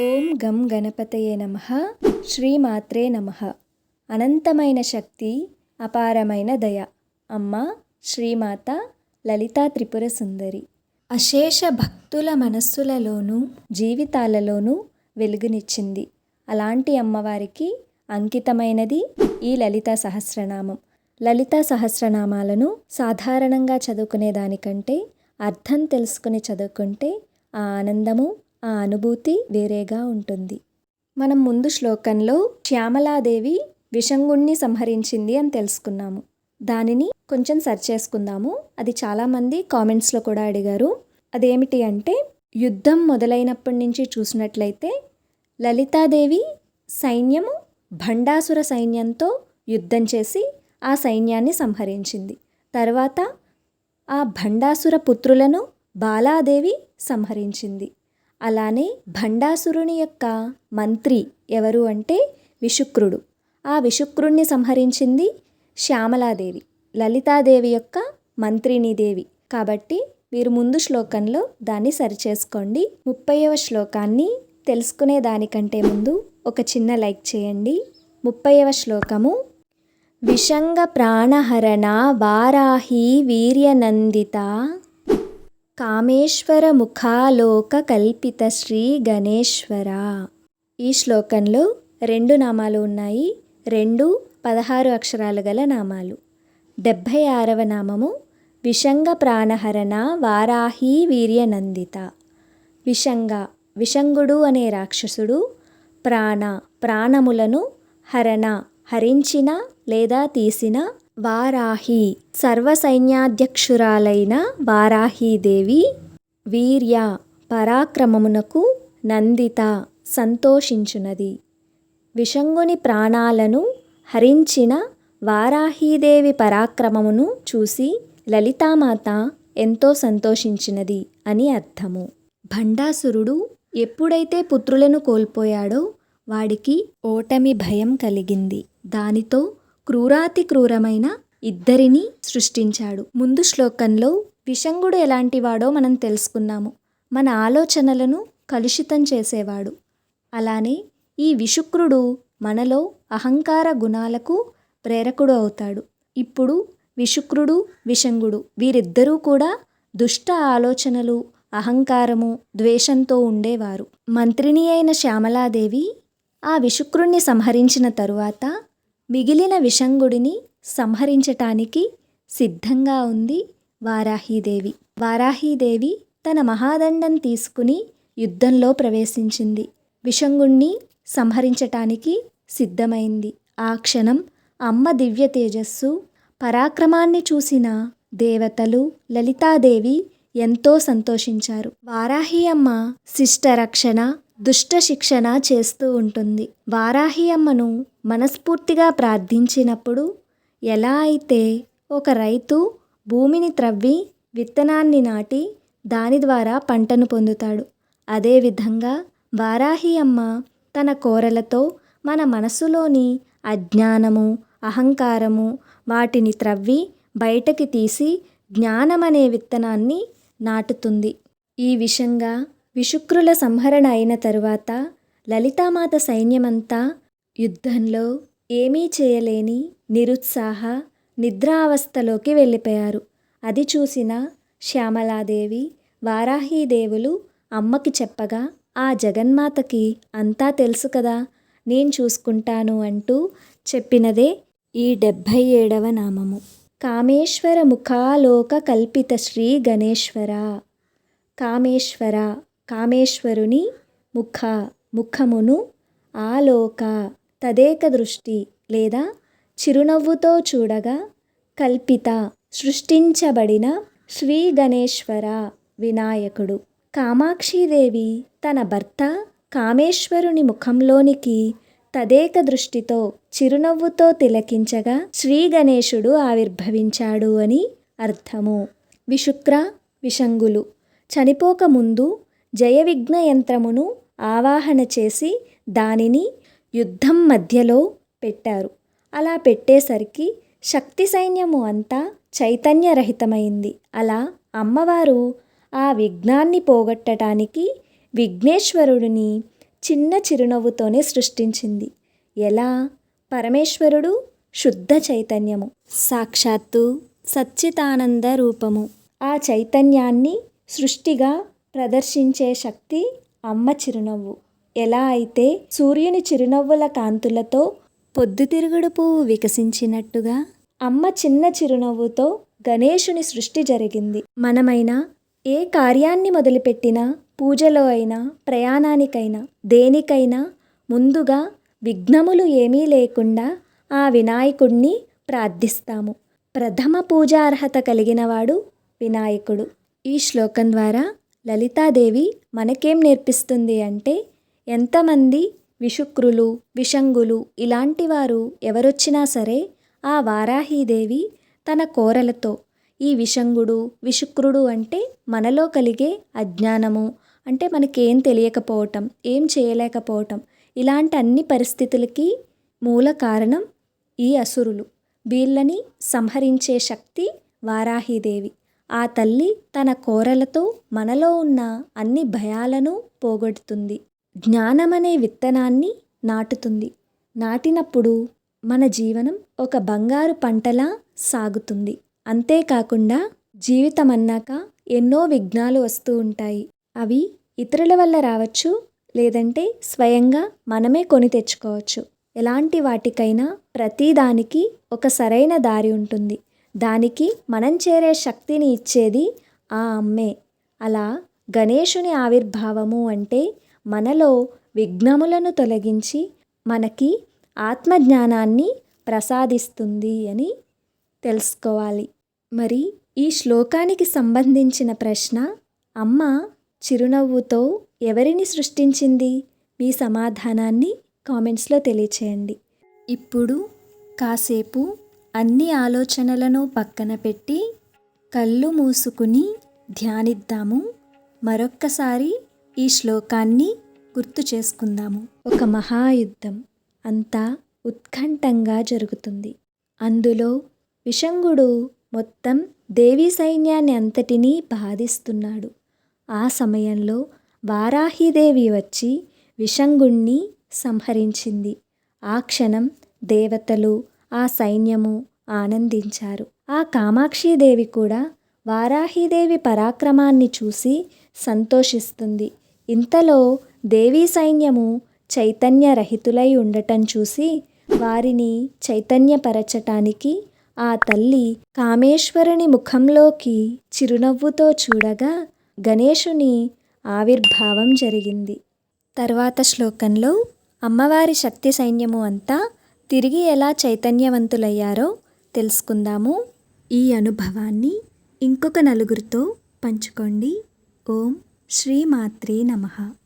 ఓం గం గణపతయే నమ. శ్రీమాత్రే నమ. అనంతమైన శక్తి అపారమైన దయ. అమ్మ శ్రీమాత లలితా త్రిపుర సుందరి. అశేష భక్తుల మనస్సులలోనూ జీవితాలలోనూ వెలుగునిచ్చింది. అలాంటి అమ్మవారికి అంకితమైనది ఈ లలితా సహస్రనామం. లలితా సహస్రనామాలను సాధారణంగా చదువుకునే దానికంటే అర్థం తెలుసుకుని చదువుకుంటే ఆ ఆనందము ఆ అనుభూతి వేరేగా ఉంటుంది. మనం ముందు శ్లోకంలో శ్యామలాదేవి విషంగుణ్ణి సంహరించింది అని తెలుసుకున్నాము. దానిని కొంచెం సెర్చ్ చేసుకుందాము. అది చాలామంది కామెంట్స్లో కూడా అడిగారు. అదేమిటి అంటే యుద్ధం మొదలైనప్పటి నుంచి చూసినట్లయితే లలితాదేవి సైన్యము భండాసుర సైన్యంతో యుద్ధం చేసి ఆ సైన్యాన్ని సంహరించింది. తర్వాత ఆ భండాసుర పుత్రులను బాలాదేవి సంహరించింది. అలానే భండాసురుని యొక్క మంత్రి ఎవరు అంటే విషుక్రుడు ఆ విషుక్రుణ్ణి సంహరించింది శ్యామలాదేవి లలితాదేవి యొక్క మంత్రిని దేవి. కాబట్టి మీరు ముందు శ్లోకంలో దాన్ని సరిచేసుకోండి. ముప్పైవ శ్లోకాన్ని తెలుసుకునే దానికంటే ముందు ఒక చిన్న లైక్ చేయండి. ముప్పైవ శ్లోకము విషంగ ప్రాణహరణ వారాహి వీర్యనందిత కామేశ్వర ముఖాలోక కల్పిత శ్రీ గణేశ్వర. ఈ శ్లోకంలో రెండు నామాలు ఉన్నాయి. రెండు పదహారు అక్షరాలు గల నామాలు. డెబ్భై ఆరవ నామము విషంగ ప్రాణహరణ వారాహీ వీర్యనందిత. విషంగ విషంగుడు అనే రాక్షసుడు ప్రాణ ప్రాణములను హరణ హరించిన లేదా తీసిన వారాహి సర్వసైన్యాధ్యక్షురాలైన వారాహీదేవి వీర్య పరాక్రమమునకు నందిత సంతోషించునది. విషంగుని ప్రాణాలను హరించిన వారాహీదేవి పరాక్రమమును చూసి లలితామాత ఎంతో సంతోషించినది అని అర్థము. భండాసురుడు ఎప్పుడైతే పుత్రులను కోల్పోయాడో వాడికి ఓటమి భయం కలిగింది. దానితో క్రూరాతి క్రూరమైన ఇద్దరిని సృష్టించాడు. ముందు శ్లోకంలో విషంగుడు ఎలాంటివాడో మనం తెలుసుకున్నాము. మన ఆలోచనలను కలుషితం చేసేవాడు. అలానే ఈ విషుక్రుడు మనలో అహంకార గుణాలకు ప్రేరకుడు అవుతాడు. ఇప్పుడు విషుక్రుడు విషంగుడు వీరిద్దరూ కూడా దుష్ట ఆలోచనలు అహంకారము ద్వేషంతో ఉండేవారు. మంత్రిని అయిన శ్యామలాదేవి ఆ విషుక్రుణ్ణి సంహరించిన తరువాత మిగిలిన విషంగుడిని సంహరించటానికి సిద్ధంగా ఉంది వారాహీదేవి. వారాహీదేవి తన మహాదండం తీసుకుని యుద్ధంలో ప్రవేశించింది. విషంగుణ్ణి సంహరించటానికి సిద్ధమైంది. ఆ క్షణం అమ్మ దివ్య తేజస్సు పరాక్రమాన్ని చూసిన దేవతలు లలితాదేవి ఎంతో సంతోషించారు. వారాహి అమ్మ శిష్ట రక్షణ దుష్ట శిక్షణ చేస్తూ ఉంటుంది. వారాహి అమ్మను మనస్ఫూర్తిగా ప్రార్థించినప్పుడు ఎలా అయితే ఒక రైతు భూమిని త్రవ్వి విత్తనాన్ని నాటి దాని ద్వారా పంటను పొందుతాడు అదేవిధంగా వారాహి అమ్మ తన కోరలతో మన మనసులోని అజ్ఞానము అహంకారము వాటిని త్రవ్వి బయటకి తీసి జ్ఞానం అనే విత్తనాన్ని నాటుతుంది. ఈ విషంగా విశుక్రుల సంహరణ అయిన తరువాత లలితామాత సైన్యమంతా యుద్ధంలో ఏమీ చేయలేని నిరుత్సాహ నిద్రావస్థలోకి వెళ్ళిపోయారు. అది చూసిన శ్యామలాదేవి వారాహీదేవులు అమ్మకి చెప్పగా ఆ జగన్మాతకి అంతా తెలుసు కదా నేను చూసుకుంటాను అంటూ చెప్పినదే ఈ డెబ్భై ఏడవ నామము. కామేశ్వర ముఖాలోక కల్పిత శ్రీ గణేశ్వర. కామేశ్వర కామేశ్వరుని ముఖ ముఖమును ఆలోక తదేక దృష్టి లేదా చిరునవ్వుతో చూడగా కల్పిత సృష్టించబడిన శ్రీ గణేశ్వర వినాయకుడు. కామాక్షీదేవి తన భర్త కామేశ్వరుని ముఖంలోనికి తదేక దృష్టితో చిరునవ్వుతో తిలకించగా శ్రీ గణేశుడు ఆవిర్భవించాడు అని అర్థము. విశుక్ర విషంగులు చనిపోకముందు జయవిఘ్న యంత్రమును ఆవాహన చేసి దానిని యుద్ధం మధ్యలో పెట్టారు. అలా పెట్టేసరికి శక్తి సైన్యము అంతా చైతన్యరహితమైంది. అలా అమ్మవారు ఆ విఘ్నాన్ని పోగొట్టడానికి విఘ్నేశ్వరుడిని చిన్న చిరునవ్వుతోనే సృష్టించింది. ఎలా? పరమేశ్వరుడు శుద్ధ చైతన్యము సాక్షాత్తు సచ్చితానంద రూపము. ఆ చైతన్యాన్ని సృష్టిగా ప్రదర్శించే శక్తి అమ్మ చిరునవ్వు. ఎలా అయితే సూర్యుని చిరునవ్వుల కాంతులతో పొద్దుతిరుగుడు పువ్వు వికసించినట్టుగా అమ్మ చిన్న చిరునవ్వుతో గణేశుని సృష్టి జరిగింది. మనమైనా ఏ కార్యాన్ని మొదలుపెట్టినా పూజలో అయినా ప్రయాణానికైనా దేనికైనా ముందుగా విఘ్నములు ఏమీ లేకుండా ఆ వినాయకుడిని ప్రార్థిస్తాము. ప్రథమ పూజార్హత కలిగినవాడు వినాయకుడు. ఈ శ్లోకం ద్వారా లలితాదేవి మనకేం నేర్పిస్తుంది అంటే ఎంతమంది విషుక్రులు విషంగులు ఇలాంటి వారు ఎవరొచ్చినా సరే ఆ వారాహీదేవి తన కోరలతో ఈ విషంగుడు విషుక్రుడు అంటే మనలో కలిగే అజ్ఞానము అంటే మనకేం తెలియకపోవటం ఏం చేయలేకపోవటం ఇలాంటి అన్ని పరిస్థితులకి మూల కారణం ఈ అసురులు. వీళ్ళని సంహరించే శక్తి వారాహీదేవి. ఆ తల్లి తన కోరలతో మనలో ఉన్న అన్ని భయాలను పోగొడుతుంది. జ్ఞానమనే విత్తనాన్ని నాటుతుంది. నాటినప్పుడు మన జీవనం ఒక బంగారు పంటలా సాగుతుంది. అంతేకాకుండా జీవితం అన్నాక ఎన్నో విఘ్నాలు వస్తూ ఉంటాయి. అవి ఇతరుల వల్ల రావచ్చు లేదంటే స్వయంగా మనమే కొని తెచ్చుకోవచ్చు. ఎలాంటి వాటికైనా ప్రతిదానికి ఒక సరైన దారి ఉంటుంది. దానికి మనం చేరే శక్తిని ఇచ్చేది ఆ అమ్మే. అలా గణేశుని ఆవిర్భావము అంటే మనలో విఘ్నములను తొలగించి మనకి ఆత్మజ్ఞానాన్ని ప్రసాదిస్తుంది అని తెలుసుకోవాలి. మరి ఈ శ్లోకానికి సంబంధించిన ప్రశ్న అమ్మ చిరునవ్వుతో ఎవరిని సృష్టించింది? మీ సమాధానాన్ని కామెంట్స్లో తెలియచేయండి. ఇప్పుడు కాసేపు అన్ని ఆలోచనలను పక్కన పెట్టి కళ్ళు మూసుకుని ధ్యానిద్దాము. మరొక్కసారి ఈ శ్లోకాన్ని గుర్తు చేసుకుందాము. ఒక మహాయుద్ధం అంతా ఉత్కంఠంగా జరుగుతుంది. అందులో విషంగుడు మొత్తం దేవీ సైన్యాన్ని అంతటినీ బాధిస్తున్నాడు. ఆ సమయంలో వారాహిదేవి వచ్చి విషంగుణ్ణి సంహరించింది. ఆ క్షణం దేవతలు ఆ సైన్యము ఆనందించారు. ఆ కామాక్షీదేవి కూడా వారాహీదేవి పరాక్రమాన్ని చూసి సంతోషిస్తుంది. ఇంతలో దేవీ సైన్యము చైతన్యరహితులై ఉండటం చూసి వారిని చైతన్యపరచటానికి ఆ తల్లి కామేశ్వరుని ముఖంలోకి చిరునవ్వుతో చూడగా గణేశుని ఆవిర్భావం జరిగింది. తర్వాత శ్లోకంలో అమ్మవారి శక్తి సైన్యము అంతా తిరిగి ఎలా చైతన్యవంతులయ్యారో తెలుసుకుందాము. ఈ అనుభవాన్ని ఇంకొక నలుగురితో పంచుకోండి. ఓం శ్రీమాత్రే నమః.